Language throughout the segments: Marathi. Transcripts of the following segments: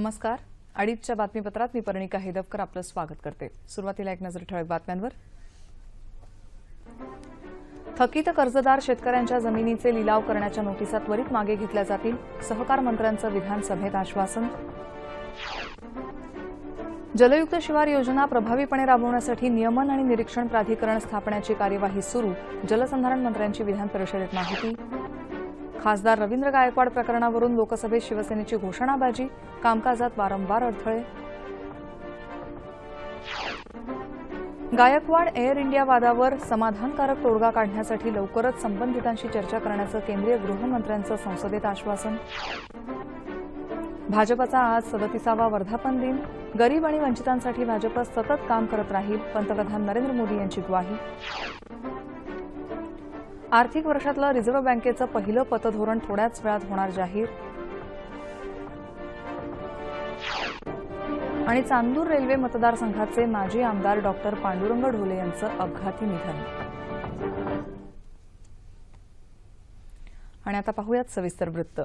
नमस्कार. अडीचच्या बातमीपत्रात मी पर्णिका हेदवकर आपलं स्वागत करते. सुरुवातीला एक नजर ठळक बातम्यांवर. थकीत कर्जदार शेतकऱ्यांच्या जमिनीचे लिलाव करण्याच्या नोटिसा त्वरित मागे घेतल्या जातील सहकार मंत्र्यांचं विधानसभेत आश्वासन. जलयुक्त शिवार योजना प्रभावीपणे राबवण्यासाठी नियमन आणि निरीक्षण प्राधिकरण स्थापण्याची कार्यवाही सुरू जलसंधारण मंत्र्यांची विधान परिषदेत माहिती. खासदार रवींद्र गायकवाड प्रकरणावरून लोकसभेत शिवसेनेची घोषणाबाजी कामकाजात वारंवार अडथळे. गायकवाड एअर इंडिया वादावर समाधानकारक तोडगा काढण्यासाठी लवकरच संबंधितांशी चर्चा करण्याचं केंद्रीय गृहमंत्र्यांचं संसदेत आश्वासन. भाजपचा आज सदतीसावा वर्धापन दिन. गरीब आणि वंचितांसाठी भाजप सतत काम करत राहील पंतप्रधान नरेंद्र मोदी यांची ग्वाही. आर्थिक वर्षातलं रिझर्व्ह बँकेचं पहिलं पतधोरण थोड्याच वेळात होणार जाहीर. आणि चांदूर रेल्वे मतदारसंघाचे माजी आमदार डॉक्टर पांडुरंग ढोले यांचं अपघाती निधन. आणि आता पाहूयात सविस्तर वृत्त.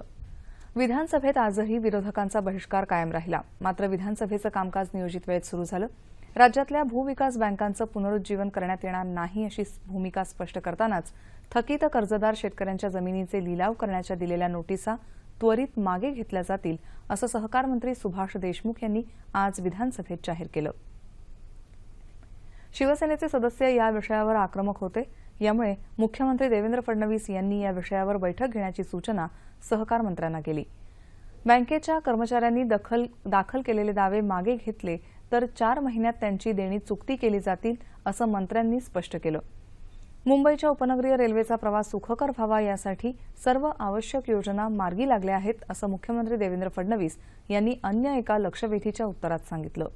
विधानसभेत आजही विरोधकांचा बहिष्कार कायम राहिला. मात्र विधानसभेचं कामकाज नियोजित वेळेत सुरू झालं. राज्यातल्या भूविकास बँकांचं पुनरुज्जीवन करण्यात येणार नाही अशी भूमिका स्पष्ट करतानाच थकीत कर्जदार शेतकऱ्यांच्या जमिनीचे लिलाव करण्याच्या दिलेल्या नोटिसा त्वरित मागे घेतल्या जातील असं सहकार मंत्री सुभाष देशमुख यांनी आज विधानसभेत जाहीर केलं. शिवसेनेचे सदस्य या विषयावर आक्रमक होते. यामुळे मुख्यमंत्री देवेंद्र फडणवीस यांनी या विषयावर बैठक घेण्याची सूचना सहकार मंत्र्यांना केली. बँकेच्या कर्मचाऱ्यांनी दखल दाखल केलेले दावे मागे घेतले तर चार महिन्यात त्यांची देणी चुकती केली जातील असं मंत्र्यांनी स्पष्ट केलं. मुंबईच्या उपनगरीय रेल्वेचा प्रवास सुखकर व्हावा यासाठी सर्व आवश्यक योजना मार्गी लागल्या आहेत असं मुख्यमंत्री देवेंद्र फडणवीस यांनी अन्य एका लक्षवेधीच्या उत्तरात सांगितलं.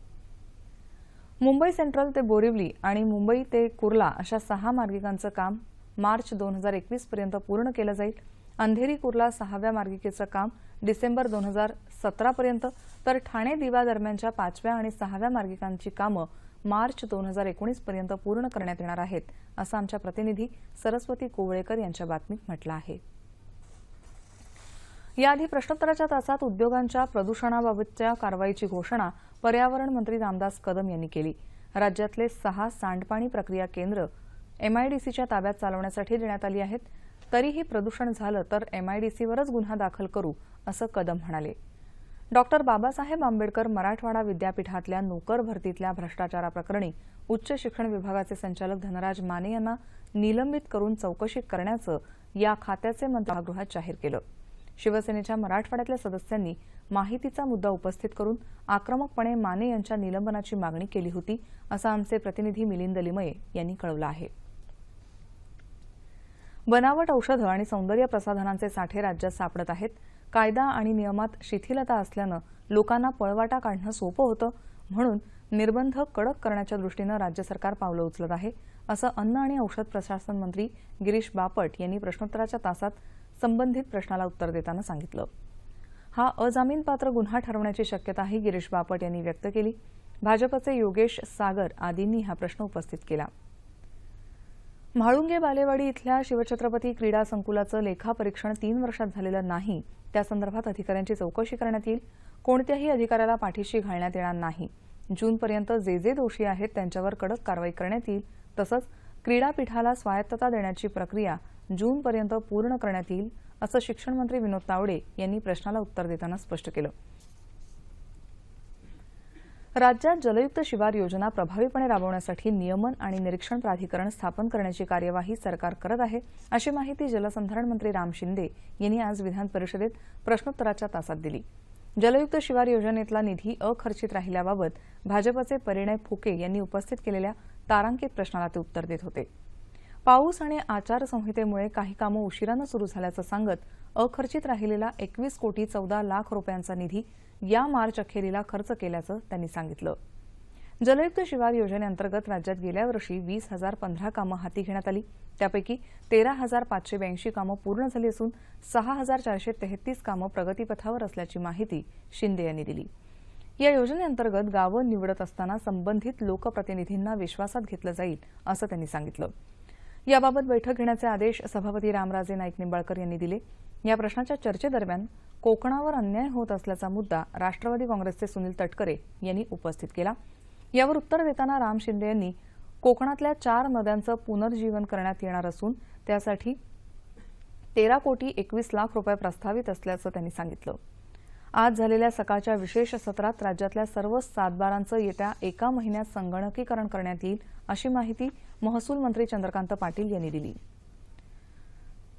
मुंबई सेंट्रल ते बोरिवली आणि मुंबई ते कुर्ला अशा सहा मार्गिकांचं काम मार्च दोन हजार एकवीसपर्यंत पूर्ण केलं जाईल. अंधेरी कुर्ला सहाव्या मार्गिकेचं काम डिसेंबर दोन हजार सतरापर्यंत तर ठाणे दिवा दरम्यानच्या पाचव्या आणि सहाव्या मार्गिकांची कामं मार्च दोन हजार एकोणीसपर्यंत पूर्ण करण्यात येणार आहेत असं आमच्या प्रतिनिधी सरस्वती कोवळेकर यांच्या बातमीत म्हटलं आहे. याआधी प्रश्नोत्तराच्या तासात उद्योगांच्या प्रदूषणाबाबतच्या कारवाईची घोषणा पर्यावरण मंत्री रामदास कदम यांनी केली. राज्यातले सहा सांडपाणी प्रक्रिया केंद्र एमआयडीसीच्या ताब्यात चालवण्यासाठी देण्यात आली आहेत. तरीही प्रदूषण झालं तर एमआयडीसीवरच गुन्हा दाखल करू असं कदम म्हणाले. डॉक्टर बाबासाहेब आंबेडकर मराठवाडा विद्यापीठातल्या नोकर भरतीतल्या भ्रष्टाचाराप्रकरणी उच्च शिक्षण विभागाचे संचालक धनराज माने यांना निलंबित करून चौकशी करण्याचं या खात्याचे मंत्री जाहीर केलं. शिवसेनेच्या मराठवाड्यातल्या सदस्यांनी माहितीचा मुद्दा उपस्थित करून आक्रमकपणे माने यांच्या निलंबनाची मागणी केली होती असं आमचे प्रतिनिधी मिलिंद लिमये यांनी कळवलं आहे. बनावट औषधं आणि सौंदर्य प्रसाधनांचे साठे राज्यात सापडत आहेत. कायदा आणि नियमात शिथिलता असल्यानं लोकांना पळवाटा काढणं सोपं होतं म्हणून निर्बंध कडक करण्याच्या दृष्टीनं राज्य सरकार पावलं उचलत आहे असं अन्न आणि औषध प्रशासन मंत्री गिरीश बापट यांनी प्रश्नोत्तराच्या तासात संबंधित प्रश्नाला उत्तर देताना सांगितलं. हा अजामीनपात्र गुन्हा ठरवण्याची शक्यताही गिरीश बापट यांनी व्यक्त केली. भाजपचे योगेश सागर आदींनी हा प्रश्न उपस्थित केला. म्हाळुंगे बालेवाडी इथल्या शिवछत्रपती क्रीडा संकुलाचं लेखापरीक्षण तीन वर्षात झालेलं नाही. त्यासंदर्भात अधिकाऱ्यांची चौकशी करण्यात येईल. कोणत्याही अधिकाऱ्याला पाठीशी घालण्यात येणार नाही. जूनपर्यंत जे जे दोषी आहेत त्यांच्यावर कडक कारवाई करण्यात येईल. तसंच क्रीडापीठाला स्वायत्तता देण्याची प्रक्रिया जूनपर्यंत पूर्ण करण्यात येईल असं शिक्षण मंत्री विनोद तावडे यांनी प्रश्नाला उत्तर देताना स्पष्ट केलं. राज्यात जलयुक्त शिवार योजना प्रभावीपणे राबवण्यासाठी नियमन आणि निरीक्षण प्राधिकरण स्थापन करण्याची कार्यवाही सरकार करत आहे अशी माहिती जलसंधारण मंत्री राम शिंदे यांनी आज विधान परिषदेत प्रश्नोत्तराच्या तासात दिली. जलयुक्त शिवार योजनेतला निधी अखर्चित राहिल्याबाबत भाजपचे परिणय फुके यांनी उपस्थित केलेल्या तारांकित प्रश्नाला ते उत्तर देत होते. पाऊस आणि आचारसंहितेमुळे काही कामं उशिरानं सुरू झाल्याचं सांगत अखर्चित राहिलेला एकवीस कोटी चौदा लाख रुपयांचा निधी या मार्च अखेरीला खर्च केल्याचं त्यांनी सांगितलं. जलयुक्त शिवार योजनेअंतर्गत राज्यात गेल्या वर्षी वीस हजार पंधरा कामं हाती घेण्यात आली. त्यापैकी तेरा हजार पाचशे ब्याऐंशी कामं पूर्ण झाली असून सहा हजार चारशे तेहतीस कामं प्रगतीपथावर असल्याची माहिती शिंदे यांनी दिली. या योजनेअंतर्गत गावं निवडत असताना संबंधित लोकप्रतिनिधींना विश्वासात घेतलं जाईल असं त्यांनी सांगितलं. याबाबत बैठक घेण्याचे आदेश सभापती रामराजे नाईक निंबाळकर यांनी दिले. या प्रश्नाच्या चर्चेदरम्यान कोकणावर अन्याय होत असल्याचा मुद्दा राष्ट्रवादी काँग्रेसचे सुनील तटकरे यांनी उपस्थित केला. यावर उत्तर देताना राम शिंदे यांनी कोकणातल्या चार नद्यांचं पुनर्जीवन करण्यात येणार असून त्यासाठी तेरा कोटी एकवीस लाख रुपये प्रस्तावित असल्याचं त्यांनी सांगितलं. आज झालेल्या सकाळच्या विशेष सत्रात राज्यातल्या सर्व सातबारांचं येत्या एका महिन्यात संगणकीकरण करण्यात येईल अशी माहिती महसूल मंत्री चंद्रकांत पाटील यांनी दिली.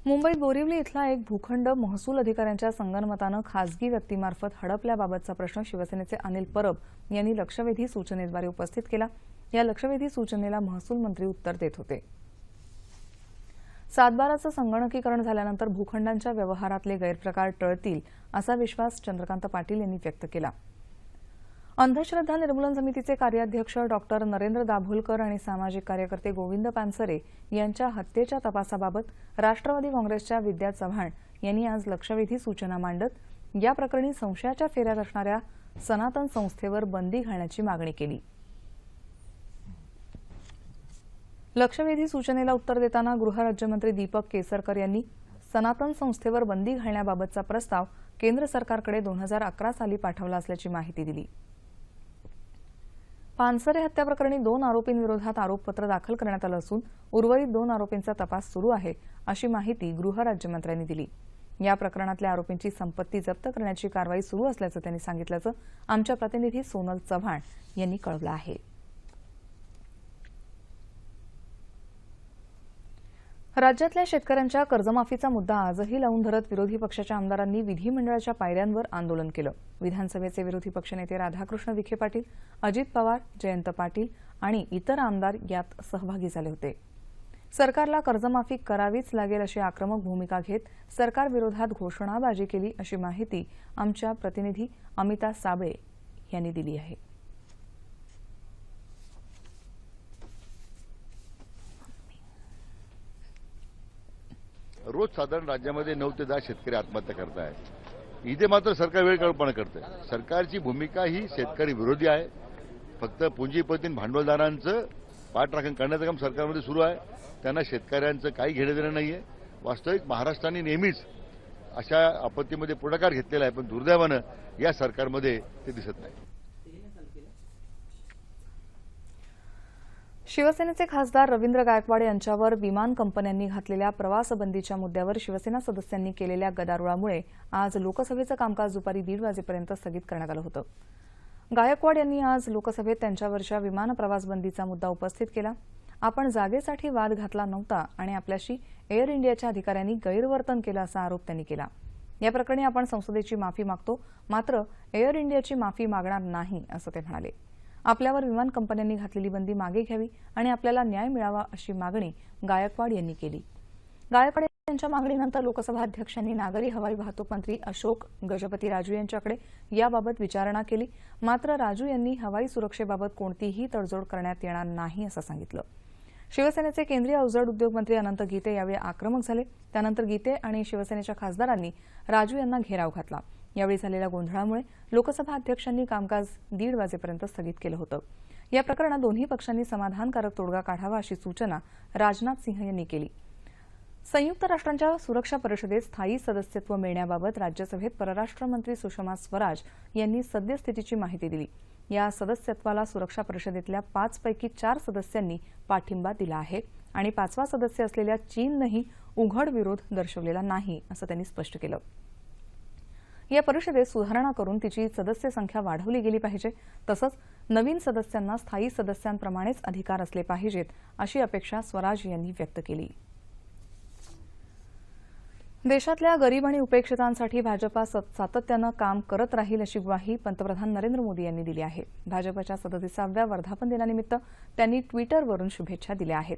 मुंबईत बोरिवली इथला एक भूखंड महसूल अधिकाऱ्यांच्या संगनमतानं खासगी व्यक्तीमार्फत हडपल्याबाबतचा प्रश्न शिवसेनेचे अनिल परब यांनी लक्षवेधी सूचनेद्वारे उपस्थित केला. या लक्षवेधी सूचनेला महसूल मंत्री उत्तर देत होते. सातबाराचं संगणकीकरण झाल्यानंतर भूखंडांच्या व्यवहारातले गैरप्रकार टळतील असा विश्वास चंद्रकांत पाटील यांनी व्यक्त केला. अंधश्रद्धा निर्मूलन समितीचे कार्याध्यक्ष डॉक्टर नरेंद्र दाभोलकर आणि सामाजिक कार्यकर्ते गोविंद पानसरे यांच्या हत्येच्या तपासाबाबत राष्ट्रवादी काँग्रेसच्या विद्या चव्हाण यांनी आज लक्षवेधी सूचना मांडत या प्रकरणी संशयाच्या फेऱ्यात असणाऱ्या सनातन संस्थेवर बंदी घालण्याची मागणी केली. लक्षवेधी सूचनेला उत्तर देताना गृहराज्यमंत्री दीपक केसरकर यांनी सनातन संस्थेवर बंदी घालण्याबाबतचा प्रस्ताव केंद्र सरकारकडे दोन हजार अकरा साली पाठवला असल्याची माहिती दिली. पानसरे हत्या प्रकरणी दोन आरोपींविरोधात आरोपपत्र दाखल करण्यात आलं असून उर्वरित दोन आरोपींचा तपास सुरू आहे अशी माहिती गृहराज्यमंत्र्यांनी दिली. या प्रकरणातल्या आरोपींची संपत्ती जप्त करण्याची कारवाई सुरू असल्याचं त्यांनी सांगितल्याचं आमच्या प्रतिनिधी सोनल चव्हाण यांनी कळवलं आहे. राज्यातल्या शेतकऱ्यांच्या कर्जमाफीचा मुद्दा आजही लावून धरत विरोधी पक्षाच्या आमदारांनी विधिमंडळाच्या पायऱ्यांवर आंदोलन केलं. विधानसभेचे विरोधी पक्षनेते राधाकृष्ण विखे पाटील अजित पवार जयंत पाटील आणि इतर आमदार यात सहभागी झाले होते. सरकारला कर्जमाफी करावीच लागेल अशी आक्रमक भूमिका घेत सरकारविरोधात घोषणाबाजी केली अशी माहिती आमच्या प्रतिनिधी अमिता साबळे यांनी दिली आहे. रोज साधारण राज्यामध्ये नऊ ते दहा शेतकरी आत्महत्या करत आहेत इथे मात्र सरकार वेळकाळपणा आहे सरकारची भूमिका ही शेतकरी विरोधी आहे. फक्त पुंजीपतीन भांडवलदारांचं पाठराखण करण्याचं काम सरकारमध्ये सुरू आहे. त्यांना शेतकऱ्यांचं काही घेणं देणं नाहीये. वास्तविक महाराष्ट्राने नेहमीच अशा आपत्तीमध्ये पुढाकार घेतलेला आहे पण दुर्दैवानं या सरकारमध्ये ते दिसत नाही. शिवसेनेचे खासदार रवींद्र गायकवाड यांच्यावर विमान कंपन्यांनी घातलेल्या प्रवासबंदीच्या मुद्द्यावर शिवसेना सदस्यांनी केलेल्या गदारोळामुळे आज लोकसभेचं कामकाज दुपारी दीड वाजेपर्यंत स्थगित करण्यात आलं होतं. गायकवाड यांनी आज लोकसभेत त्यांच्यावरच्या विमान प्रवासबंदीचा मुद्दा उपस्थित केला. आपण जागेसाठी वाद घातला नव्हता आणि आपल्याशी एअर इंडियाच्या अधिकाऱ्यांनी गैरवर्तन केलं असा आरोप त्यांनी केला. या प्रकरणी आपण संसदेची माफी मागतो मात्र एअर इंडियाची माफी मागणार नाही असं ते म्हणाले. आपल्यावर विमान कंपन्यांनी घातलेली बंदी मागे घ्यावी आणि आपल्याला न्याय मिळावा अशी मागणी गायकवाड यांनी केली. गायकवाड यांच्या मागणीनंतर लोकसभा अध्यक्षांनी नागरी हवाई वाहतूक मंत्री अशोक गजपती राजू यांच्याकडे याबाबत विचारणा केली. मात्र राजू यांनी हवाई सुरक्षेबाबत कोणतीही तडजोड करण्यात येणार नाही असं सांगितलं. शिवसेनेचे केंद्रीय अवजड उद्योग मंत्री अनंत गीते यावेळी आक्रमक झाले. त्यानंतर गीते आणि शिवसेनेच्या खासदारांनी राजू यांना घेराव घातला. यावेळी झालेल्या गोंधळामुळे लोकसभा अध्यक्षांनी कामकाज दीड वाजेपर्यंत स्थगित केलं होतं. या प्रकरणात दोन्ही पक्षांनी समाधानकारक तोडगा काढावा अशी सूचना राजनाथ सिंह यांनी केली. संयुक्त राष्ट्रांच्या सुरक्षा परिषदेत स्थायी सदस्यत्व मिळण्याबाबत राज्यसभेत परराष्ट्र मंत्री सुषमा स्वराज यांनी सद्यस्थितीची माहिती दिली. या सदस्यत्वाला सुरक्षा परिषदेतल्या पाचपैकी चार सदस्यांनी पाठिंबा दिला आहे आणि पाचवा सदस्य असलेल्या चीननंही उघड विरोध दर्शवलेला नाही असं त्यांनी स्पष्ट केलं. या परिषदेत सुधारणा करून तिची सदस्य संख्या वाढवली गेली पाहिजे. तसंच नवीन सदस्यांना स्थायी सदस्यांप्रमाणेच अधिकार असले पाहिजेत अशी अपेक्षा स्वराज यांनी व्यक्त केली. देशातल्या गरीब आणि उपेक्षितांसाठी भाजपा सत- सातत्यानं काम करत राहील अशी ग्वाही पंतप्रधान नरेंद्र मोदी यांनी दिली आहे. भाजपच्या सदतीसाव्या वर्धापन दिनानिमित्त त्यांनी ट्विटरवरून शुभेच्छा दिल्या आहेत.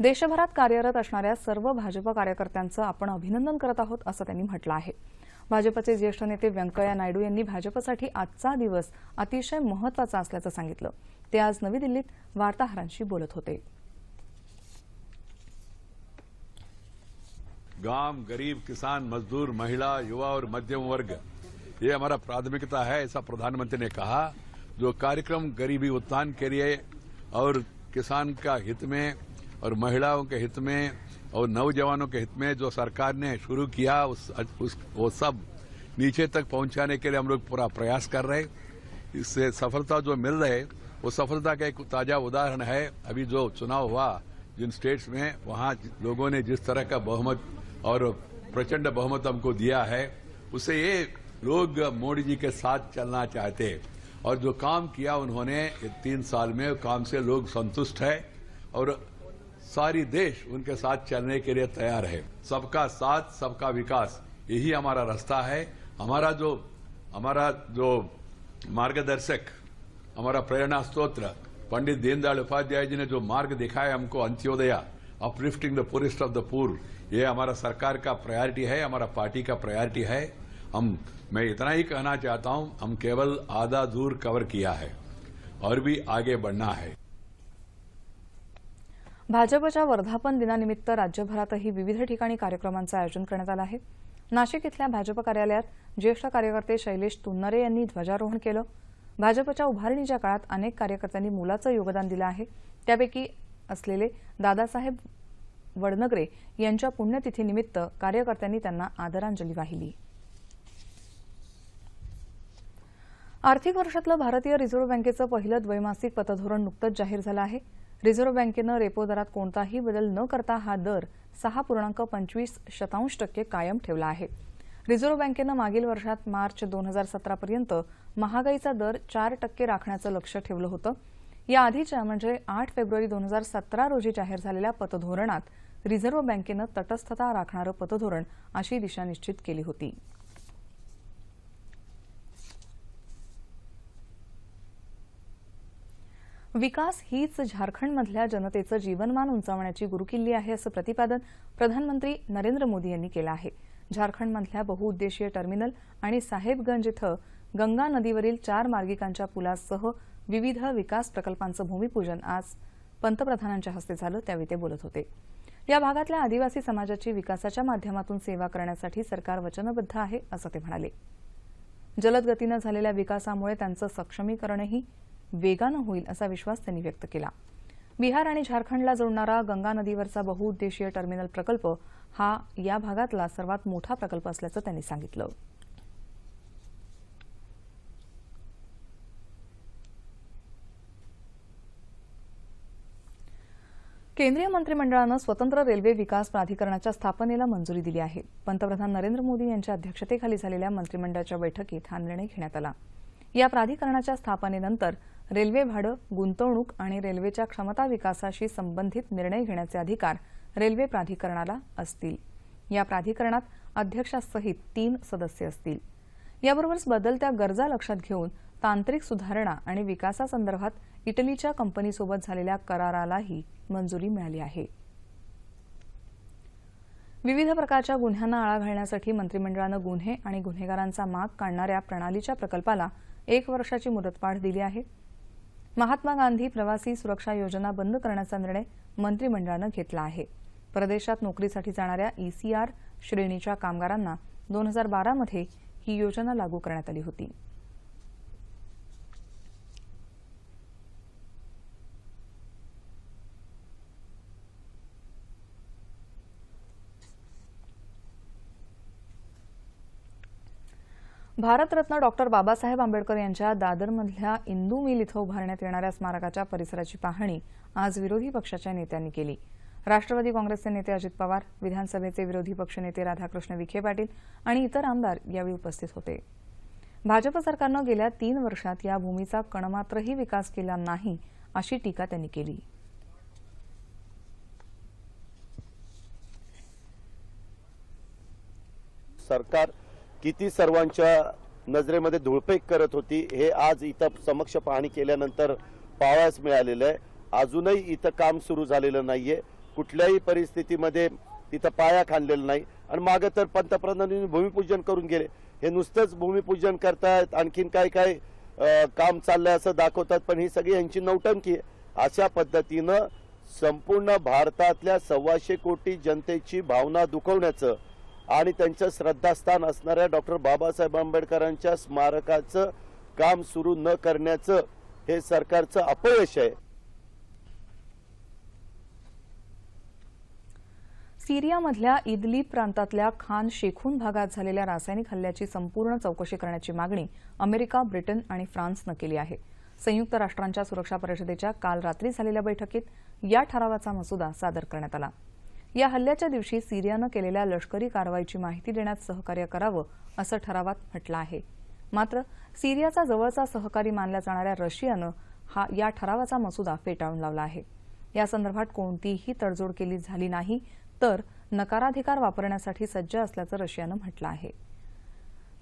देशभरात कार्यरत असणाऱ्या सर्व भाजप कार्यकर्त्यांचं आपण अभिनंदन करत आहोत असं त्यांनी म्हटलं आहे. भाजपचे ज्येष्ठ नेते व्यंकय्या नायडू यांनी भाजपसाठी आजचा दिवस अतिशय महत्वाचा आज नवी दिल्लीत वार्ताहरांशी बोलत होते. गाँव गरीब, किसान, मजदूर, महिला, युवा और मध्यम वर्ग, ये हमारा प्राथमिकता है, ऐसा प्रधानमंत्री ने कहा। जो कार्यक्रम गरीबी उत्थान के लिए और किसान का हित में और महिलाओं के हित में और नौजवानों के हित में जो सरकार ने शुरू किया उस, उस वो सब नीचे तक पहुँचाने के लिए हम लोग पूरा प्रयास कर रहे इससे सफलता जो मिल रहे वो सफलता का एक ताज़ा उदाहरण है। अभी जो चुनाव हुआ जिन स्टेट्स में वहाँ लोगों ने जिस तरह का बहुमत और प्रचंड बहुमत हमको दिया है उसे ये लोग मोदी जी के साथ चलना चाहते और जो काम किया उन्होंने तीन साल में काम से लोग संतुष्ट है। और सारी देश उनके साथ चलने के लिए तैयार है। सबका साथ, सबका विकास, यही हमारा रास्ता है। हमारा जो हमारा जो मार्गदर्शक, हमारा प्रेरणा स्त्रोत्र पंडित दीनदयाल उपाध्याय जी ने जो मार्ग दिखाया हमको, Antyodaya uplifting the poorest of the poor ये हमारा सरकार का प्रायोरिटी है, हमारा पार्टी का प्रायोरिटी है। हम, मैं इतना ही कहना चाहता हूँ, हम केवल आधा दूर कवर किया है और भी आगे बढ़ना है। भाजपच्या वर्धापन दिनानिमित्त राज्यभरातही विविध ठिकाणी कार्यक्रमांचं आयोजन करण्यात आलं आहे. नाशिक इथल्या भाजप कार्यालयात ज्येष्ठ कार्यकर्ते शैलेश तुन्नरे यांनी ध्वजारोहण केलं. भाजपच्या उभारणीच्या काळात अनेक कार्यकर्त्यांनी मोलाचं योगदान दिलं आहे. त्यापैकी असलेले दादासाहेब वडनगरे यांच्या पुण्यतिथीनिमित्त कार्यकर्त्यांनी त्यांना आदरांजली वाहिली. आर्थिक वर्षातलं भारतीय रिझर्व्ह बँकेचं पहिलं द्वैमासिक पतधोरण नुकतंच जाहीर झालं आहे. रिझर्व्ह बँकेनं रेपो दरात कोणताही बदल न करता हा दर सहा पूर्णांक पंचवीस शतांश टक्के कायम ठेवला आहे. रिझर्व्ह बँकेनं मागील वर्षात मार्च दोन हजार सतरापर्यंत महागाईचा दर चार टक्के राखण्याचं लक्ष ठेवलं होतं. याआधीच्या म्हणजे आठ फेब्रुवारी दोन हजार सतरा रोजी जाहीर झालेल्या पतधोरणात रिझर्व्ह बँकेनं तटस्थता राखणारं पतधोरण अशी दिशा निश्चित केली होती. विकास हीच झारखंडमधल्या जनतेचं जीवनमान उंचावण्याची गुरुकिल्ली आहे असं प्रतिपादन प्रधानमंत्री नरेंद्र मोदी यांनी केलं आहे. झारखंडमधल्या बहुउद्देशीय टर्मिनल आणि साहेबगंज इथं गंगा नदीवरील चार मार्गिकांच्या पुलासह विविध विकास प्रकल्पांचं भूमिपूजन आज पंतप्रधानांच्या हस्ते झालं त्यावेळी ते बोलत होते. या भागातल्या आदिवासी समाजाची विकासाच्या माध्यमातून सेवा करण्यासाठी सरकार वचनबद्ध आहे असं ते म्हणाले. जलद गतीनं झालेल्या विकासामुळे त्यांचं सक्षमीकरणही वेगानं होईल असा विश्वास त्यांनी व्यक्त केला. बिहार आणि झारखंडला जोडणारा गंगा नदीवरचा बहुउद्देशीय टर्मिनल प्रकल्प हा या भागातला सर्वात मोठा प्रकल्प असल्याचं त्यांनी सांगितलं. केंद्रीय मंत्रिमंडळानं स्वतंत्र रेल्वे विकास प्राधिकरणाच्या स्थापनेला मंजुरी दिली आहे. पंतप्रधान नरेंद्र मोदी यांच्या अध्यक्षतेखाली झालेल्या मंत्रिमंडळाच्या बैठकीत हा निर्णय घेण्यात आला. या प्राधिकरणाच्या स्थापनेनंतर रेल्वे भाडं गुंतवणूक आणि रेल्वेच्या क्षमता विकासाशी संबंधित निर्णय घेण्याचे अधिकार रेल्वे प्राधिकरणाला असतील. या प्राधिकरणात अध्यक्षासहित तीन सदस्य असतील. याबरोबरच बदलत्या गरजा लक्षात घेऊन तांत्रिक सुधारणा आणि विकासासंदर्भात इटलीच्या कंपनीसोबत झालेल्या करारालाही मंजुरी मिळाली आहे. विविध प्रकारच्या गुन्ह्यांना आळा घालण्यासाठी मंत्रिमंडळानं गुन्हे आणि गुन्हेगारांचा माग काढणाऱ्या प्रणालीच्या प्रकल्पाला एक वर्षाची मुदतवाढ दिली आहे. महात्मा गांधी प्रवासी सुरक्षा योजना बंद करण्याचा निर्णय मंत्रिमंडळानं घेतला आहे. परदेशात नोकरीसाठी जाणाऱ्या ईसीआर श्रेणीच्या कामगारांना दोन हजार बारामध्ये ही योजना लागू करण्यात आली होती. भारतरत्न डॉक्टर बाबासाहेब आंबेडकर यांच्या दादरमधल्या इंदू मिल इथं उभारण्यात येणाऱ्या स्मारकाच्या परिसराची पाहणी आज विरोधी पक्षाच्या नेत्यांनी केली. राष्ट्रवादी काँग्रेसचे नेते अजित पवार विधानसभेचे विरोधी पक्षनेते राधाकृष्ण विखे पाटील आणि इतर आमदार यावेळी उपस्थित होते. भाजप सरकारनं गेल्या तीन वर्षात या भूमीचा कणमात्रही विकास केला नाही अशी टीका त्यांनी केली. सरकार किती सर्वांच्या नजरेमध्ये धुळपेक करत होती हे आज इथं समक्ष पाहणी केल्यानंतर पाहावयास मिळालेलं आहे. अजूनही इथं काम सुरू झालेलं नाहीये. कुठल्याही परिस्थितीमध्ये तिथं पाया खाणलेला नाही. आणि मागे तर पंतप्रधानांनी भूमिपूजन करून गेले. हे नुसतंच भूमिपूजन करतायत आणखीन काय काय काम चाललंय असं दाखवतात पण ही सगळी यांची नौटंकी आहे. अशा पद्धतीनं संपूर्ण भारतातल्या सव्वाशे कोटी जनतेची भावना दुखवण्याचं आणि त्यांचं श्रद्धास्थान असणाऱ्या डॉक्टर बाबासाहेब आंबेडकरांच्या स्मारकाचं काम सुरू न करण्याचं हे सरकारचं अपयश आहे. सिरियामधल्या इदलीब प्रांतातल्या खान शेखून भागात झालेल्या रासायनिक हल्ल्याची संपूर्ण चौकशी करण्याची मागणी अमेरिका ब्रिटन आणि फ्रान्सनं केली आहे. संयुक्त राष्ट्रांच्या सुरक्षा परिषदेच्या काल रात्री झालेल्या बैठकीत या ठरावाचा मसुदा सादर करण्यात आला. या हल्ल्याच्या दिवशी सिरियानं केलेल्या लष्करी कारवाईची माहिती देण्यात सहकार्य करावं असं ठरावात म्हटलं आहे. मात्र सिरियाचा जवळचा सहकारी मानल्या जाणाऱ्या रशियानं हा या ठरावाचा मसुदा फेटाळून लावला आहे. या संदर्भात कोणतीही तडजोड केली झाली नाही तर नकाराधिकार वापरण्यासाठी सज्ज असल्याचं रशियानं म्हटलं आहे.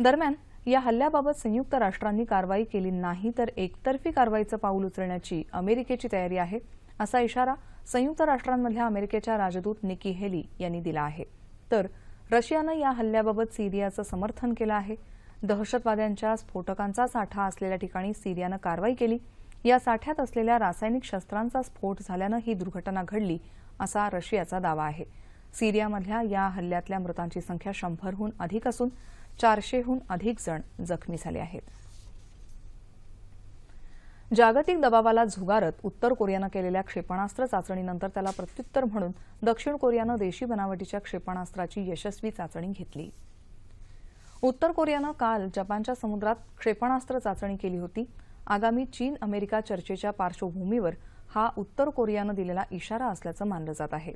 दरम्यान या हल्ल्याबाबत संयुक्त राष्ट्रांनी कारवाई केली नाही तर एकतर्फी कारवाईचं पाऊल उचलण्याची अमेरिकेची तयारी आहे असा इशारा संयुक्त राष्ट्रांमधल्या अमेरिकेच्या राजदूत निकी हेली यांनी दिला आहे. तर रशियानं या हल्ल्याबाबत सिरियाचं समर्थन केलं आहे. दहशतवाद्यांच्या स्फोटकांचा साठा असलेल्या ठिकाणी सिरियानं कारवाई केली. या साठ्यात असलेल्या रासायनिक शस्त्रांचा स्फोट झाल्यानं ही दुर्घटना घडली असा रशियाचा दावा आहे. सिरियामधल्या या हल्ल्यातल्या मृतांची संख्या शंभरहून अधिक असून चारशेहून अधिक जण जखमी झाले आहेत. जागतिक दबावाला झुगारत उत्तर कोरियानं केलेल्या क्षेपणास्त्र चाचणीनंतर त्याला प्रत्युत्तर म्हणून दक्षिण कोरियानं देशी बनावटीच्या क्षेपणास्त्राची यशस्वी चाचणी घेतली. उत्तर कोरियानं काल जपानच्या समुद्रात क्षेपणास्त्र चाचणी केली होती. आगामी चीन अमेरिका चर्चेच्या पार्श्वभूमीवर हा उत्तर कोरियानं दिलेला इशारा असल्याचं मानलं जात आहे.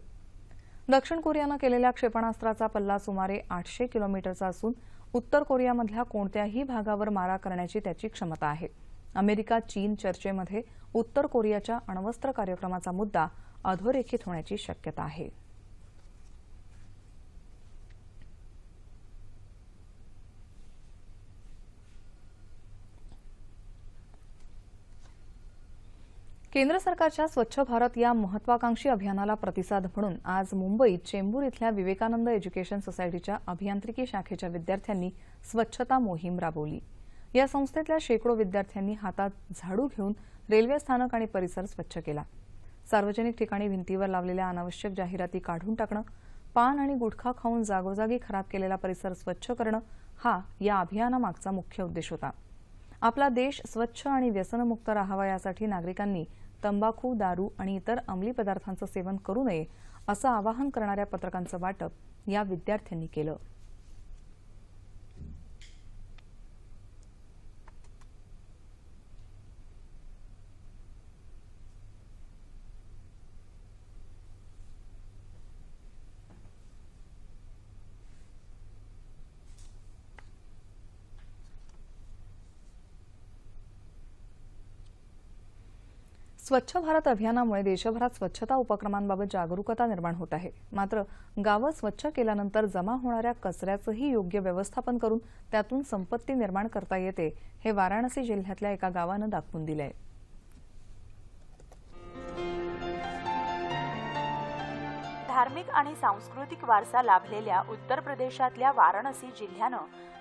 दक्षिण कोरियानं केलेल्या क्षेपणास्त्राचा पल्ला सुमारे आठशे किलोमीटरचा असून उत्तर कोरियामधल्या कोणत्याही भागावर मारा करण्याची त्याची क्षमता आहे. अमेरिका चीन चर्चेमध्ये उत्तर कोरियाच्या अण्वस्त्र कार्यक्रमाचा मुद्दा अधोरेखित होण्याची शक्यता आहे. केंद्र सरकारच्या स्वच्छ भारत या महत्वाकांक्षी अभियानाला प्रतिसाद म्हणून आज मुंबईत चेंबूर इथल्या विवेकानंद एज्युकेशन सोसायटीच्या अभियांत्रिकी शाखेच्या विद्यार्थ्यांनी स्वच्छता मोहीम राबवली. या संस्थेतल्या शेकडो विद्यार्थ्यांनी हातात झाडू घेऊन रेल्वे स्थानक आणि परिसर स्वच्छ केला. सार्वजनिक ठिकाणी भिंतीवर लावलेल्या अनावश्यक जाहिराती काढून टाकणं पान आणि गुटखा खाऊन जागोजागी खराब केलेला परिसर स्वच्छ करणं हा या अभियानामागचा मुख्य उद्देश होता. आपला देश स्वच्छ आणि व्यसनमुक्त राहावा यासाठी नागरिकांनी तंबाखू दारू आणि इतर अंमली पदार्थांचं सेवन करू नये असं आवाहन करणाऱ्या पत्रकांचं वाटप या विद्यार्थ्यांनी केलं. स्वच्छ भारत अभियानामुळे देशभरात स्वच्छता उपक्रमांबाबत जागरूकता निर्माण होत आहे. मात्र गावं स्वच्छ केल्यानंतर जमा होणाऱ्या कचऱ्याचंही योग्य व्यवस्थापन करून त्यातून संपत्ती निर्माण करता येते हे वाराणसी जिल्ह्यातल्या एका गावानं दाखवून दिलंय. धार्मिक आणि सांस्कृतिक वारसा लाभलेल्या उत्तर प्रदेशातल्या वाराणसी जिल्ह्यानं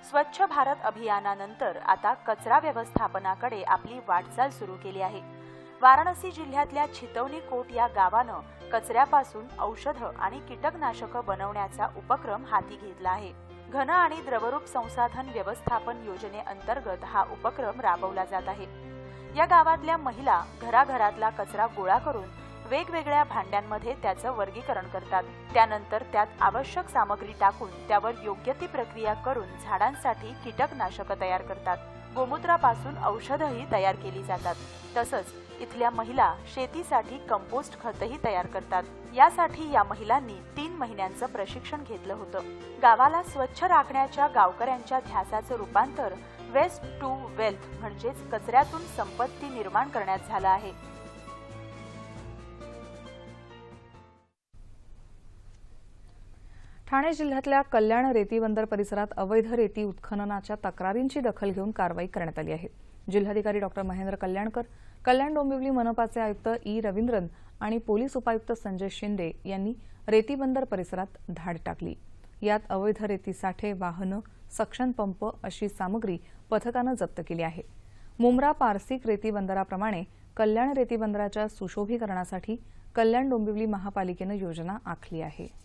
स्वच्छ भारत अभियानानंतर आता कचरा व्यवस्थापनाकडे आपली वाटचाल सुरू केली आहे. वाराणसी जिल्ह्यातल्या छितवणी कोट या गावानं कचऱ्यापासून औषधं आणि कीटकनाशकं बनवण्याचा उपक्रम हाती घेतला आहे. घन आणि द्रवरूप संसाधन व्यवस्थापन योजनेअंतर्गत हा उपक्रम राबवला जात आहे. या गावातल्या महिला घराघरातला कचरा गोळा करून वेगवेगळ्या भांड्यांमध्ये त्याचं वर्गीकरण करतात. त्यानंतर त्यात आवश्यक सामग्री टाकून त्यावर योग्य ती प्रक्रिया करून झाडांसाठी कीटकनाशकं तयार करतात. गोमूत्रापासून औषधही तयार केली जातात. तसंच इथल्या महिला शेतीसाठी कंपोस्ट खतही तयार करतात. यासाठी या महिलांनी तीन महिन्यांचं प्रशिक्षण घेतलं होतं. गावाला स्वच्छ राखण्याच्या गावकऱ्यांच्या ध्यासाचं रूपांतर वेस्ट टू वेल्थ म्हणजेच कचऱ्यातून संपत्ती निर्माण करण्यात झालं आहे. ठाणे जिल्ह्यातल्या कल्याण रेती बंदर परिसरात अवैध रेती उत्खननाच्या तक्रारींची दखल घेऊन कारवाई करण्यात आली आहे. जिल्हाधिकारी डॉक्टर महेंद्र कल्याणकर कल्याण डोंबिवली मनपाचे आयुक्त ई. रवींद्रन आणि पोलीस उपायुक्त संजय शिंदे यांनी रेती बंदर परिसरात धाड टाकली. यात अवैध रेती साठे वाहनं सक्शन पंप अशी सामग्री पथकानं जप्त केली आहे. मुंब्रा पारसिक रेती बंदराप्रमाणे कल्याण रेती बंदराच्या सुशोभीकरणासाठी कल्याण डोंबिवली महापालिकेनं योजना आखली आहे.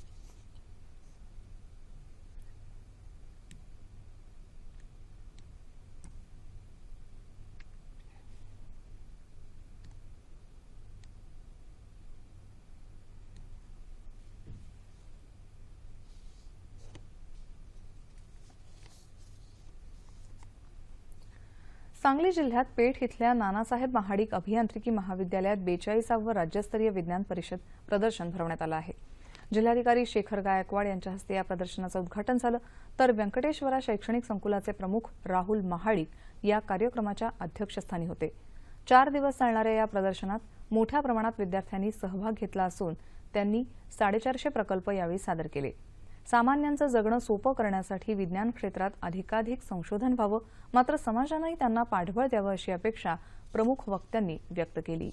सांगली जिल्ह्यात पेठ इथल्या नानासाहेब महाडिक अभियांत्रिकी महाविद्यालयात बेचाळीसावं राज्यस्तरीय विज्ञान परिषद प्रदर्शन भरवण्यात आलं आहे. जिल्हाधिकारी शेखर गायकवाड यांच्या हस्ते या प्रदर्शनाचं उद्घाटन झालं. तर व्यंकटेश्वरा शैक्षणिक संकुलाचे प्रमुख राहुल महाडिक या कार्यक्रमाच्या अध्यक्षस्थानी होते. चार दिवस चालणाऱ्या या प्रदर्शनात मोठ्या प्रमाणात विद्यार्थ्यांनी सहभाग घेतला असून त्यांनी साडेचारशे प्रकल्प यावेळी सादर केले. सामान्यांचं जगणं सोपं करण्यासाठी विज्ञान क्षेत्रात अधिकाधिक संशोधन व्हावं. मात्र समाजानंही त्यांना पाठबळ द्यावं अशी अपेक्षा प्रमुख वक्त्यांनी व्यक्त केली.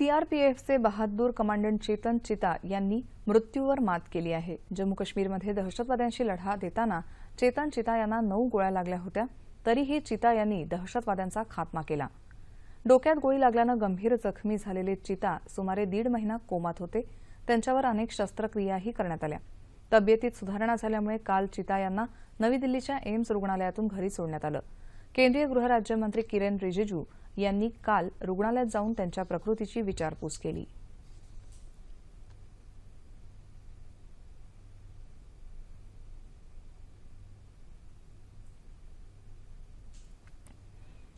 सीआरपीएफचे बहादूर कमांडंट चेतन चिता यांनी मृत्यूवर मात केली आहे. जम्मू काश्मीरमध्ये दहशतवाद्यांशी लढा देताना चेतन चिता यांना नऊ गोळ्या लागल्या होत्या तरीही चिता यांनी दहशतवाद्यांचा खात्मा केला. डोक्यात गोळी लागल्यानं गंभीर जखमी झालेले चिता सुमारे दीड महिना कोमात होते. त्यांच्यावर अनेक शस्त्रक्रियाही करण्यात आल्या. तब्येतीत सुधारणा झाल्यामुळे काल चिता यांना नवी दिल्लीच्या एम्स रुग्णालयातून घरी सोडण्यात आलं. केंद्रीय गृहराज्यमंत्री किरेन रिजिजू यांनी काल रुग्णालयात जाऊन त्यांच्या प्रकृतीची विचारपूस केली.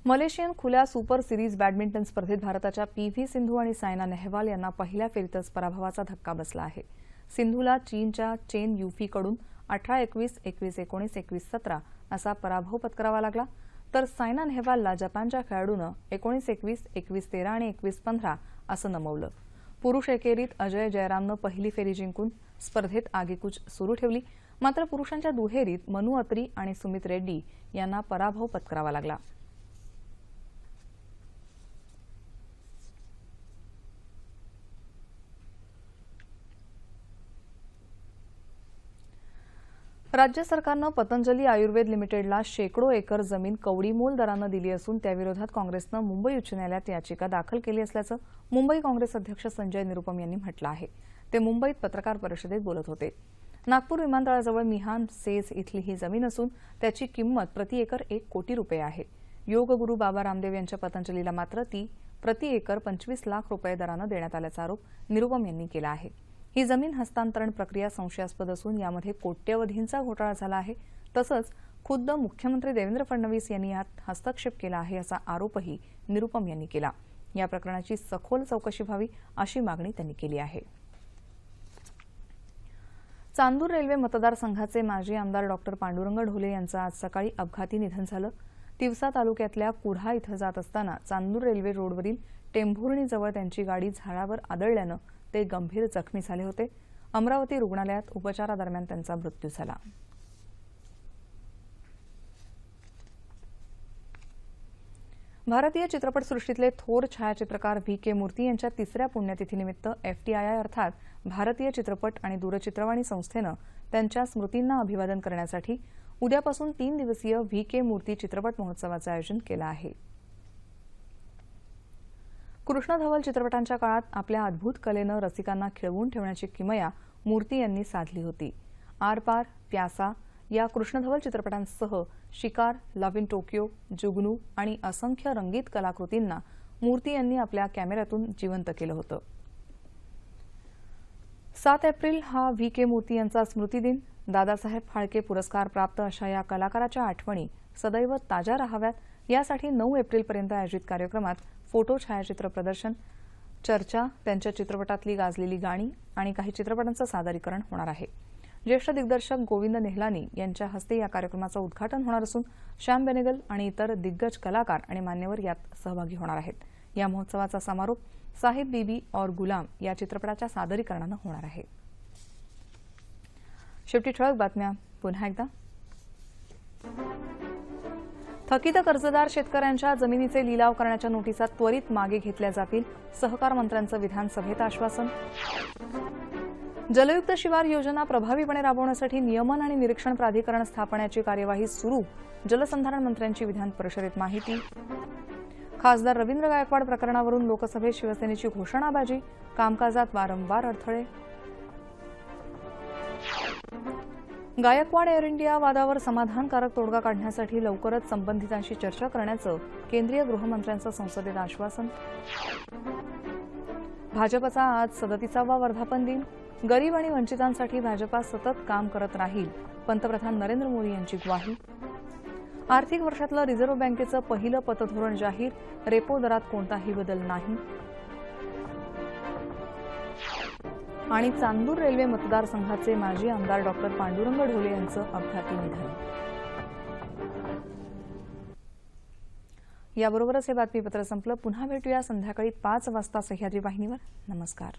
मलेशियन खुल्या सुपर सिरीज बॅडमिंटन स्पर्धेत भारताच्या पी व्ही सिंधू आणि सायना नेहवाल यांना पहिल्या फेरीतच पराभवाचा धक्का बसला आहे. सिंधूला चीनच्या चेन युफीकडून अठरा एकवीस एकवीस एकोणीस एकवीस सतरा असा पराभव पत्करावा लागला. तर सायना नेहवालला जपानच्या खेळाडूनं एकोणीस एकवीस एकवीस तेरा आणि एकवीस पंधरा असं नमवलं. पुरुष एकेरीत अजय जयरामनं पहिली फेरी जिंकून स्पर्धेत आगेकूच सुरू ठेवली. मात्र पुरुषांच्या दुहेरीत मनु अत्री आणि सुमित रेड्डी यांना पराभव पत्करावा लागला. राज्य सरकारनं पतंजली आयुर्वेद लिमिटेडला शेकडो एकर जमीन कवडीमोल दरानं दिली असून त्याविरोधात काँग्रेसनं मुंबई उच्च न्यायालयात याचिका दाखल केली असल्याचं मुंबई काँग्रेस अध्यक्ष संजय निरुपम यांनी म्हटलं आहे. ते मुंबईत पत्रकार परिषदेत बोलत होते. नागपूर विमानतळाजवळ मिहान सेज इथली ही जमीन असून त्याची किंमत प्रति एकर एक कोटी रुपये आहे. योगगुरू बाबा रामदेव यांच्या पतंजलीला मात्र ती प्रति एकर पंचवीस लाख रुपये दरानं देण्यात आल्याचा आरोप निरुपम यांनी केला आहे. ही जमीन हस्तांतरण प्रक्रिया संशयास्पद असून यामध्ये कोट्यवधींचा घोटाळा झाला आहे. तसंच खुद्द मुख्यमंत्री देवेंद्र फडणवीस यांनी यात हस्तक्षेप केला आहे असा आरोपही निरुपम यांनी केला. या प्रकरणाची सखोल चौकशी व्हावी अशी मागणी त्यांनी केली आहे. चांदूर रेल्वे मतदारसंघाचे माजी आमदार डॉक्टर पांडुरंग ढोले यांचं आज सकाळी अपघाती निधन झालं. तिवसा तालुक्यातल्या कुढा इथं जात असताना चांदूर रेल्वे रोडवरील टेंभुर्णीजवळ त्यांची गाडी झाडावर आदळल्यानं ते गंभीर जखमी झाले होते. अमरावती रुग्णालयात उपचारादरम्यान त्यांचा मृत्यू झाला. भारतीय चित्रपटसृष्टीतले थोर छायाचित्रकार व्ही के मूर्ती यांच्या तिसऱ्या पुण्यतिथीनिमित्त एफटीआयआय अर्थात भारतीय चित्रपट आणि दूरचित्रवाणी संस्थेनं त्यांच्या स्मृतींना अभिवादन करण्यासाठी उद्यापासून तीन दिवसीय व्ही के मूर्ती चित्रपट महोत्सवाचं आयोजन केलं आहे. कृष्ण धवल चित्रपटांच्या काळात आपल्या अद्भुत कलेनं रसिकांना खिळवून ठेवण्याची किमया मूर्ती यांनी साधली होती. आरपार प्यासा या कृष्णधवल चित्रपटांसह शिकार लव्ह इन टोकियो जुगनू आणि असंख्य रंगीत कलाकृतींना मूर्ती यांनी आपल्या कॅमेऱ्यातून जिवंत केलं होतं. सात एप्रिल हा व्ही के मूर्ती यांचा स्मृतिदिन. दादासाहेब फाळके पुरस्कार प्राप्त अशा या कलाकाराच्या आठवणी सदैव ताज्या राहाव्यात. यासाठी नऊ एप्रिलपर्यंत आयोजित कार्यक्रमात फोटो छायाचित्र प्रदर्शन चर्चा त्यांच्या चित्रपटातली गाजलेली गाणी आणि काही चित्रपटांचं सादरीकरण होणार आहे. ज्येष्ठ दिग्दर्शक गोविंद नेहलानी यांच्या हस्ते या कार्यक्रमाचं उद्घाटन होणार असून श्याम बेनेगल आणि इतर दिग्गज कलाकार आणि मान्यवर यात सहभागी होणार आहेत. या महोत्सवाचा समारोप साहिब बीबी और गुलाम या चित्रपटाच्या सादरीकरणानं होणार आहे. शेवटी ठळक बातम्या. पुन्हा एकदा. थकीत कर्जदार शेतकऱ्यांच्या जमिनीचे लिलाव करण्याच्या नोटिसा त्वरित मागे घेतल्या जातील सहकार मंत्र्यांचं विधानसभेत आश्वासन. जलयुक्त शिवार योजना प्रभावीपणे राबवण्यासाठी नियमन आणि निरीक्षण प्राधिकरण स्थापण्याची कार्यवाही सुरू जलसंधारण मंत्र्यांची विधान परिषदेत माहिती. खासदार रवींद्र गायकवाड प्रकरणावरून लोकसभेत शिवसेनेची घोषणाबाजी कामकाजात वारंवार अडथळे. गायकवाड एअर इंडिया वादावर समाधानकारक तोडगा काढण्यासाठी लवकरच संबंधितांशी चर्चा करण्याचं केंद्रीय गृहमंत्र्यांचं संसदेत आश्वासन. भाजपचा आज सदतीसावा वर्धापन दिन. गरीब आणि वंचितांसाठी भाजपा सतत काम करत राहील पंतप्रधान नरेंद्र मोदी यांची ग्वाही. आर्थिक वर्षातलं रिझर्व्ह बँकेचं पहिलं पतधोरण जाहीर रेपो दरात कोणताही बदल नाही. आणि चांदूर रेल्वे मतदारसंघाचे माजी आमदार डॉक्टर पांडुरंग ढोले यांचं अपघाती निधन. याबरोबरच हे बातमीपत्र संपलं. पुन्हा भेटूया संध्याकाळी पाच वाजता सह्याद्री वाहिनीवर. नमस्कार.